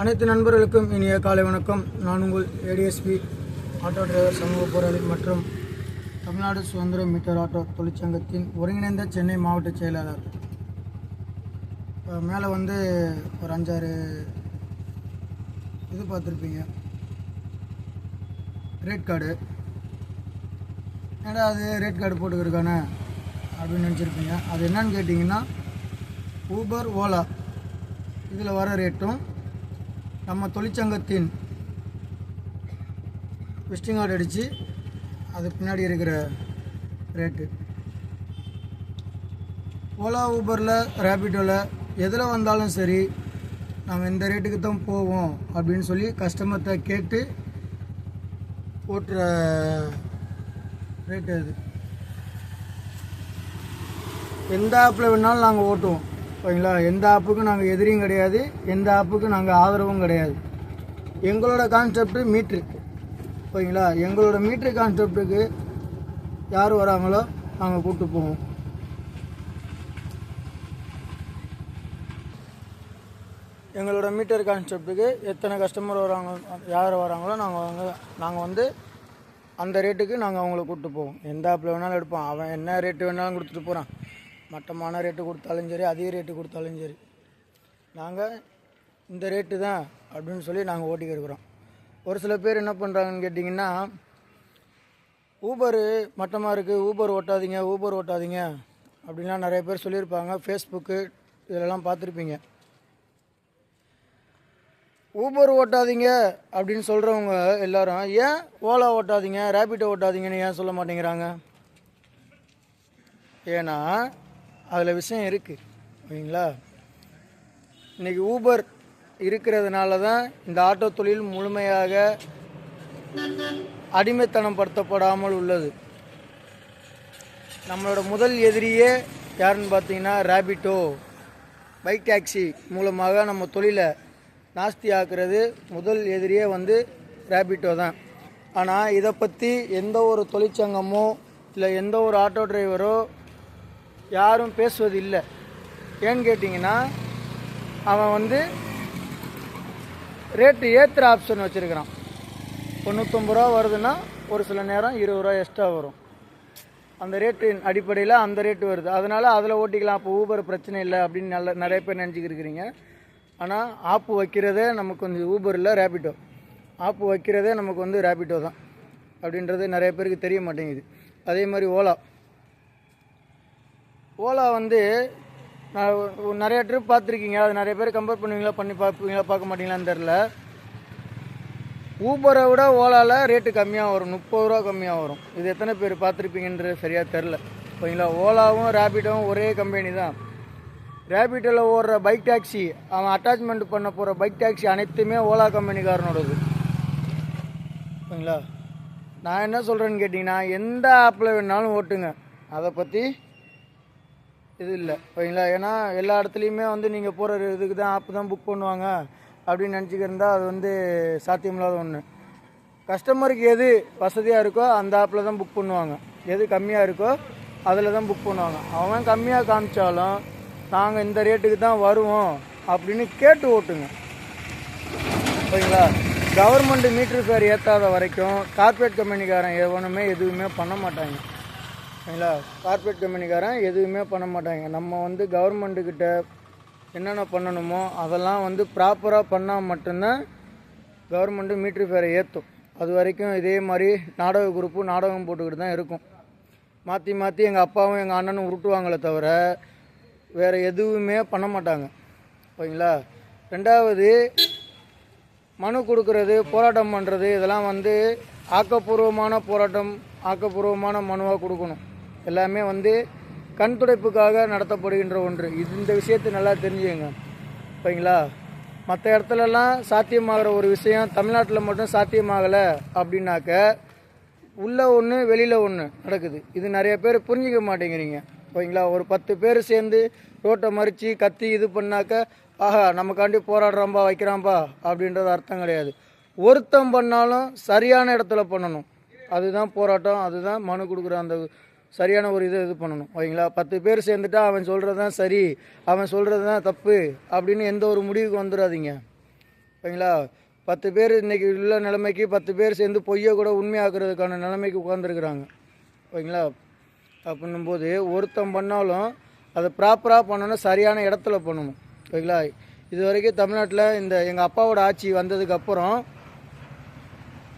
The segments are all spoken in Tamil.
அனைத்து நண்பர்களுக்கும் இனிய காலை வணக்கம். நான் உங்கள் ஏடிஎஸ்பி ஆட்டோ டிரைவர் சமூக போராளி மற்றும் தமிழ்நாடு சுதந்திர மீட்டர் ஆட்டோ தொழிற்சங்கத்தின் ஒருங்கிணைந்த சென்னை மாவட்ட செயலாளர். மேலே வந்து ஒரு அஞ்சாறு இது பார்த்துருப்பீங்க. ரேட் கார்டு ஏன்னா அது ரேட் கார்டு போட்டுக்கிருக்கானே அப்படின்னு நினச்சிருப்பீங்க. அது என்னன்னு கேட்டிங்கன்னா ஊபர் ஓலா இதில் வர ரேட்டும் நம்ம தொழிற்சங்கத்தின் விஸ்டிங் கார்டு அடித்து அது பின்னாடி இருக்கிற ரேட்டு ஓலா ஊபரில் ரேபிடோவில் எதில் வந்தாலும் சரி நாங்கள் இந்த ரேட்டுக்கு தான் போவோம் அப்படின்னு சொல்லி கஸ்டமர்கிட்ட கேட்டு ஓட்டுற ரேட்டு அது. எந்த ஆப்பில் வேணாலும் நாங்கள் ஓட்டுவோம். ஓகேங்களா? எந்த ஆப்புக்கும் நாங்கள் எதிரியும் கிடையாது எந்த ஆப்புக்கும் நாங்கள் ஆதரவும் கிடையாது. எங்களோட கான்செப்ட் மீட்ரு ஓகேங்களா? எங்களோட மீட்ரு கான்செப்ட்டுக்கு யார் வராங்களோ நாங்கள் கூப்பிட்டு போவோம். எங்களோட மீட்டர் கான்செப்ட்டுக்கு எத்தனை கஸ்டமர் வராங்க யார் வராங்களோ நாங்கள் வந்து நாங்கள் வந்து அந்த ரேட்டுக்கு நாங்கள் அவங்கள கூப்பிட்டு போவோம். எந்த ஆப்பில் வேணாலும் எடுப்போம். அவன் என்ன ரேட்டு வேணாலும் கொடுத்துட்டு போகிறான் மட்டமான ரேட்டு கொடுத்தாலும் சரி அதிக ரேட்டு கொடுத்தாலும் சரி. நாங்கள் இந்த ரேட்டு தான் அப்படின்னு சொல்லி நாங்கள் ஓட்டிக்க இருக்கிறோம். ஒரு சில பேர் என்ன பண்ணுறாங்கன்னு கேட்டிங்கன்னா ஊபரு மட்டமாக இருக்குது ஊபர் ஓட்டாதீங்க ஊபர் ஓட்டாதீங்க அப்படின்லாம் நிறைய பேர் சொல்லியிருப்பாங்க. ஃபேஸ்புக்கு இதிலெல்லாம் பார்த்துருப்பீங்க. ஊபர் ஓட்டாதீங்க அப்படின்னு சொல்கிறவங்க எல்லாரும் ஏன் ஓலா ஓட்டாதீங்க ரேபிட்டோ ஓட்டாதீங்கன்னு ஏன் சொல்ல மாட்டேங்கிறாங்க? ஏன்னா அதில் விஷயம் இருக்குது ஓகேங்களா இன்றைக்கி ஊபர் இருக்கிறதுனால தான் இந்த ஆட்டோ தொழில் முழுமையாக அடிமைத்தனம் படுத்தப்படாமல் உள்ளது. நம்மளோட முதல் எதிரியே யாருன்னு பார்த்தீங்கன்னா ரேபிட்டோ. பைக் டாக்ஸி மூலமாக நம்ம தொழிலை நாஸ்தி ஆக்குறது முதல் எதிரியே வந்து ரேபிட்டோ தான். ஆனால் இதை பற்றி எந்த ஒரு தொழிற்சங்கமோ இல்லை எந்த ஒரு ஆட்டோ டிரைவரோ யாரும் பேசுவது இல்லை ஏன்னு கேட்டிங்கன்னா அவன் வந்து ரேட்டு ஏற்றுற ஆப்ஷன் வச்சுருக்கிறான். தொண்ணூத்தொம்பது ரூபா வருதுன்னா ஒரு சில நேரம் இருபது ரூபா எக்ஸ்ட்ரா வரும். அந்த ரேட்டின் அடிப்படையில் அந்த ரேட்டு வருது. அதனால் அதில் ஓட்டிக்கலாம். அப்போ ஊபர் பிரச்சனை இல்லை அப்படின்னு நல்ல நிறைய பேர் நினச்சிக்கிருக்கிறீங்க. ஆனால் ஆப்பு வைக்கிறதே நமக்கு வந்து ஊபர் இல்லை ரேபிட்டோ ஆப்பு வைக்கிறதே நமக்கு வந்து ரேபிட்டோ தான். அப்படின்றது நிறைய பேருக்கு தெரிய மாட்டேங்குது. அதே மாதிரி ஓலா ஓலா வந்து நான் நிறைய ட்ரிப் பார்த்துருக்கீங்க. அது நிறைய பேர் கம்பேர் பண்ணுவீங்களா பண்ணி பார்ப்பீங்களா பார்க்க மாட்டீங்களான்னு தெரில ஊபரை விட ஓலாவில் ரேட்டு கம்மியாக வரும். முப்பது ரூபா கம்மியாக வரும். இது எத்தனை பேர் பார்த்துருப்பீங்கன்றது சரியாக தெரில ஓகேங்களா ஓலாவும் ரேபிட்டோவும் ஒரே கம்பெனி தான். ரேபிட்டோவில் ஓடுற பைக் டாக்ஸி அவன் அட்டாச்மெண்ட் பண்ண போகிற பைக் டாக்ஸி அனைத்துமே ஓலா கம்பெனிக்காரனோடது ஓகேங்களா நான் என்ன சொல்கிறேன்னு கேட்டிங்கன்னா எந்த ஆப்பில் வேணாலும் ஓட்டுங்க. அதை பற்றி இது இல்லை. ஓகேங்களா ஏன்னா எல்லா இடத்துலையுமே வந்து நீங்கள் போகிற இதுக்கு தான் ஆப்பு தான் புக் பண்ணுவாங்க அப்படின்னு நினச்சிக்கிருந்தால் அது வந்து சாத்தியமில்லாத ஒன்று கஸ்டமருக்கு எது வசதியாக இருக்கோ அந்த ஆப்பில் தான் புக் பண்ணுவாங்க. எது கம்மியாக இருக்கோ அதில் தான் புக் பண்ணுவாங்க. அவன் கம்மியாக காமிச்சாலும் நாங்கள் இந்த ரேட்டுக்கு தான் வருவோம் அப்படின்னு கேட்டு ஓட்டுங்க. ஓகேங்களா கவர்மெண்ட் மீட்ரு ஃபேர் ஏற்றாத வரைக்கும் கார்பரேட் கம்பெனிக்காரன் எவனுமே எதுவுமே பண்ண மாட்டாங்க. சரிங்களா கார்ப்பரேட் கம்பெனிக்காரன் எதுவுமே பண்ண மாட்டாங்க. நம்ம வந்து கவர்மெண்ட்டுக்கிட்ட என்னென்ன பண்ணணுமோ அதெல்லாம் வந்து ப்ராப்பராக பண்ணால் மட்டும்தான் கவர்மெண்ட்டு மீட்ரு ஃபேரை ஏற்றும் அது வரைக்கும் இதே மாதிரி நாடக குரூப்பு நாடகம் போட்டுக்கிட்டு தான் இருக்கும். மாற்றி மாற்றி எங்கள் அப்பாவும் எங்கள் அண்ணனும் உருட்டுவாங்களே தவிர வேறு எதுவுமே பண்ண மாட்டாங்க. ஓகேங்களா? ரெண்டாவது மனு கொடுக்கறது போராட்டம் பண்ணுறது இதெல்லாம் வந்து ஆக்கப்பூர்வமான போராட்டம் ஆக்கப்பூர்வமான மனுவாக கொடுக்கணும். எல்லாமே வந்து கண் துடைப்புக்காக நடத்தப்படுகின்ற ஒன்று. இது இந்த விஷயத்தை நல்லா தெரிஞ்சுக்கங்க. ஓகேங்களா மற்ற இடத்துலலாம் சாத்தியமாகிற ஒரு விஷயம் தமிழ்நாட்டில் மட்டும் சாத்தியமாகலை அப்படின்னாக்க உள்ளே ஒன்று வெளியில் ஒன்று நடக்குது. இது நிறைய பேர் புரிஞ்சிக்க மாட்டேங்கிறீங்க. ஓகேங்களா ஒரு பத்து பேர் சேர்ந்து ரோட்டை மறித்து கத்தி இது பண்ணாக்க ஆஹா நமக்காண்டி போராடுறாம்பா வைக்கிறாம்பா அப்படின்றது அர்த்தம் கிடையாது. ஒருத்தம் பண்ணாலும் சரியான இடத்துல பண்ணணும். அதுதான் போராட்டம் அதுதான் மனு கொடுக்குற அந்த சரியான ஒரு இதை இது பண்ணணும் ஓகேங்களா? பத்து பேர் சேர்ந்துட்டா அவன் சொல்கிறது தான் சரி அவன் சொல்கிறது தான் தப்பு அப்படின்னு எந்த ஒரு முடிவுக்கு வந்துடாதீங்க ஓகேங்களா? பத்து பேர் இன்றைக்கி உள்ள நிலைமைக்கு பத்து பேர் சேர்ந்து பொய்யை கூட உண்மையாக்குறதுக்கான நிலைமைக்கு உட்காந்துருக்குறாங்க ஓகேங்களா? அப்படின்னும்போது ஒருத்தன் பண்ணாலும் அதை ப்ராப்பராக பண்ணணும் சரியான இடத்துல பண்ணணும் ஓகேங்களா? இது வரைக்கும் தமிழ்நாட்டில் இந்த எங்கள் அப்பாவோட ஆட்சி வந்ததுக்கப்புறம்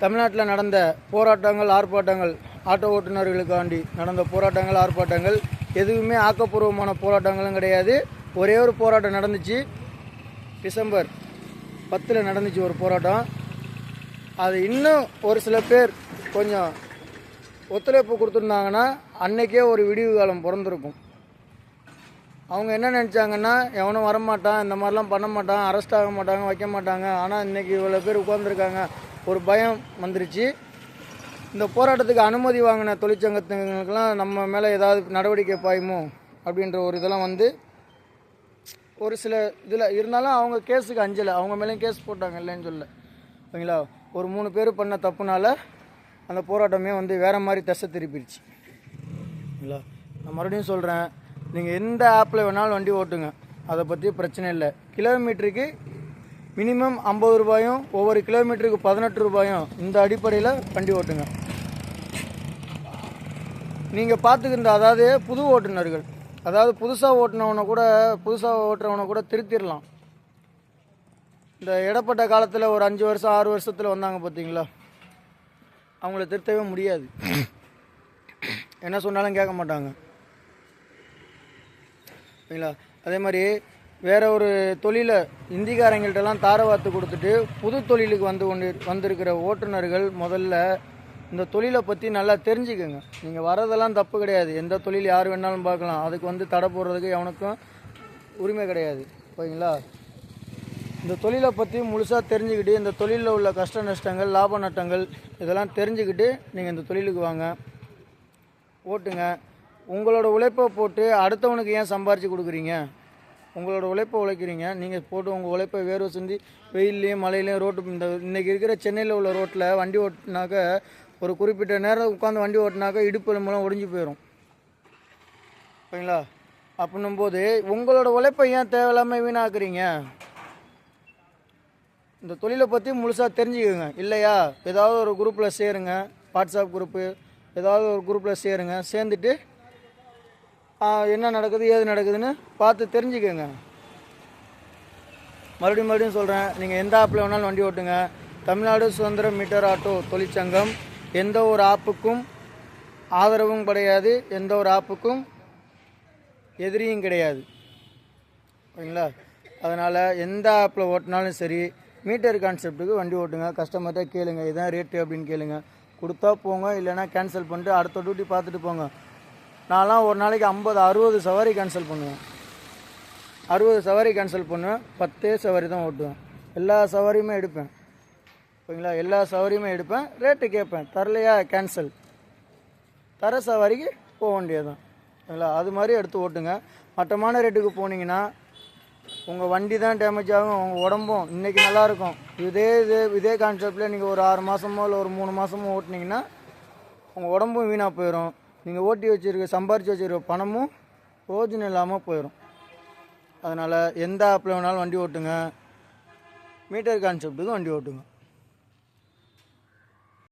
தமிழ்நாட்டில் நடந்த போராட்டங்கள் ஆர்ப்பாட்டங்கள் ஆட்டோ ஓட்டுநர்களுக்காண்டி நடந்த போராட்டங்கள் ஆர்ப்பாட்டங்கள் எதுவுமே ஆக்கப்பூர்வமான போராட்டங்களும் கிடையாது. ஒரே ஒரு போராட்டம் நடந்துச்சு. டிசம்பர் பத்தில் நடந்துச்சு ஒரு போராட்டம். அது இன்னும் ஒரு சில பேர் கொஞ்சம் ஒத்துழைப்பு கொடுத்துருந்தாங்கன்னா அன்றைக்கே ஒரு விடிவு காலம் பிறந்திருக்கும். அவங்க என்ன நினச்சாங்கன்னா எவனும் வரமாட்டான் இந்த மாதிரிலாம் பண்ண மாட்டான் அரெஸ்ட் ஆக மாட்டாங்க வைக்க மாட்டாங்க. ஆனால் இன்றைக்கி இவ்வளோ பேர் உட்காந்துருக்காங்க ஒரு பயம் வந்துருச்சு. இந்த போராட்டத்துக்கு அனுமதி வாங்கின தொழிற்சங்கத்துங்களுக்கெல்லாம் நம்ம மேலே ஏதாவது நடவடிக்கை பாயுமோ அப்படின்ற ஒரு இதெல்லாம் வந்து ஒரு சில இதில் இருந்தாலும் அவங்க கேஸுக்கு அஞ்சலை. அவங்க மேலேயும் கேஸ் போட்டாங்க இல்லைன்னு சொல்ல ஓகேங்களா ஒரு மூணு பேர் பண்ண தப்புனால அந்த போராட்டமே வந்து வேறு மாதிரி தசை திருப்பிடுச்சு. ஓகேங்களா நான் மறுபடியும் சொல்கிறேன் நீங்கள் எந்த ஆப்பில் வேணாலும் வண்டி ஓட்டுங்க. அதை பற்றி பிரச்சனை இல்லை. கிலோமீட்டருக்கு மினிமம் ஐம்பது ரூபாயும் ஒவ்வொரு கிலோமீட்டருக்கு பதினெட்டு ரூபாயும் இந்த அடிப்படையில் வண்டி ஓட்டுங்க. நீங்கள் பார்த்துக்கிற அதாவது புது ஓட்டுநர்கள் அதாவது புதுசாக ஓட்டுனவனை கூட புதுசாக ஓட்டுறவனை கூட திருத்திடலாம் இந்த இடப்பட்ட காலத்தில் ஒரு அஞ்சு வருஷம் ஆறு வருஷத்தில் வந்தாங்க பார்த்தீங்களா அவங்கள திருத்தவே முடியாது. என்ன சொன்னாலும் கேட்க மாட்டாங்க. சரிங்களா அதே மாதிரி வேற ஒரு தொழிலை இந்திக்காரங்கள்ட்டெல்லாம் தாரவாத்து கொடுத்துட்டு புது தொழிலுக்கு வந்து கொண்டு வந்திருக்கிற ஓட்டுநர்கள் முதல்ல இந்த தொழிலை பற்றி நல்லா தெரிஞ்சுக்கோங்க. நீங்கள் வரதெல்லாம் தப்பு கிடையாது. எந்த தொழில் யார் வேணாலும் பார்க்கலாம். அதுக்கு வந்து தடை போடுறதுக்கு எவனுக்கும் உரிமை கிடையாது. ஓகேங்களா இந்த தொழிலை பற்றி முழுசாக தெரிஞ்சுக்கிட்டு இந்த தொழிலில் உள்ள கஷ்ட நஷ்டங்கள் லாப நட்டங்கள் இதெல்லாம் தெரிஞ்சுக்கிட்டு நீங்கள் இந்த தொழிலுக்கு வாங்க. ஓட்டுங்க. உங்களோட உழைப்பை போட்டு அடுத்தவனுக்கு ஏன் சம்பாரித்து கொடுக்குறீங்க? உங்களோட உழைப்பை உழைக்கிறீங்க. நீங்கள் போட்டு உங்கள் உழைப்பை வேர்வை சிந்தி வெயில்லையும் மழையிலையும் ரோட்டு இந்த இன்றைக்கி இருக்கிற சென்னையில் உள்ள ரோட்டில் வண்டி ஓட்டினாக்க ஒரு குறிப்பிட்ட நேரம் உட்காந்து வண்டி ஓட்டினாக்கா இடுப்பெலும்பெல்லாம் ஒடிஞ்சு போயிடும் ஓகேங்களா அப்படின்னும்போது உங்களோட உழைப்பை ஏன் தேவையில்லாமல் வீணாக்குறீங்க? இந்த தொழிலை பற்றி முழுசாக தெரிஞ்சுக்கோங்க. இல்லையா? ஏதாவது ஒரு குரூப்பில் சேருங்க. வாட்ஸ்அப் குரூப்பு ஏதாவது ஒரு குரூப்பில் சேருங்க. சேர்ந்துட்டு என்ன நடக்குது ஏது நடக்குதுன்னு பார்த்து தெரிஞ்சுக்கோங்க. மறுபடியும் மறுபடியும் சொல்கிறேன் நீங்கள் எந்த ஆப்பில் வேணாலும் வண்டி ஓட்டுங்க. தமிழ்நாடு சுதந்திர மீட்டர் ஆட்டோ தொழிற்சங்கம் எந்த ஒரு ஆப்புக்கும் ஆதரவும் கிடையாது எந்த ஒரு ஆப்புக்கும் எதிரியும் கிடையாது. ஓகேங்களா அதனால் எந்த ஆப்பில் ஓட்டினாலும் சரி மீட்டர் கான்செப்ட்டுக்கு வண்டி ஓட்டுங்க கஸ்டமர்கிட்ட கேளுங்க இதுதான் ரேட்டு அப்படின்னு கேளுங்க. கொடுத்தா போங்க இல்லைன்னா கேன்சல் பண்ணிட்டு அடுத்த டியூட்டி பார்த்துட்டு போங்க. நான்லாம் ஒரு நாளைக்கு ஐம்பது அறுபது சவாரி கேன்சல் பண்ணுவேன். அறுபது சவாரி கேன்சல் பண்ணுவேன் பத்தே சவாரி தான் ஓட்டுவேன். எல்லா சவாரியுமே எடுப்பேன். ஓகேங்களா? எல்லா சவாரியுமே எடுப்பேன். ரேட்டு கேட்பேன். தரலையா? கேன்சல் தர சவாரிக்கு போக வேண்டியதுதான். சரிங்களா அது மாதிரி எடுத்து ஓட்டுங்க. மட்டமான ரேட்டுக்கு போனீங்கன்னா உங்கள் வண்டி தான் டேமேஜ் ஆகும் உங்கள் உடம்பும் இன்றைக்கி நல்லாயிருக்கும். இதே இதே இதே கான்செப்டில் நீங்கள் ஒரு ஆறு மாதமோ இல்லை ஒரு மூணு மாதமோ ஓட்டுனீங்கன்னா உங்கள் உடம்பும் வீணாக போயிடும் நீங்கள் ஓட்டி வச்சுருக்க சம்பாரித்து வச்சுருக்க பணமும் ரோஜனம் இல்லாமல் போயிடும் அதனால் எந்த ஆப்பில் வேணாலும் வண்டி ஓட்டுங்க. மீட்டர் கான்செப்ட்டுக்கு வண்டி ஓட்டுங்க.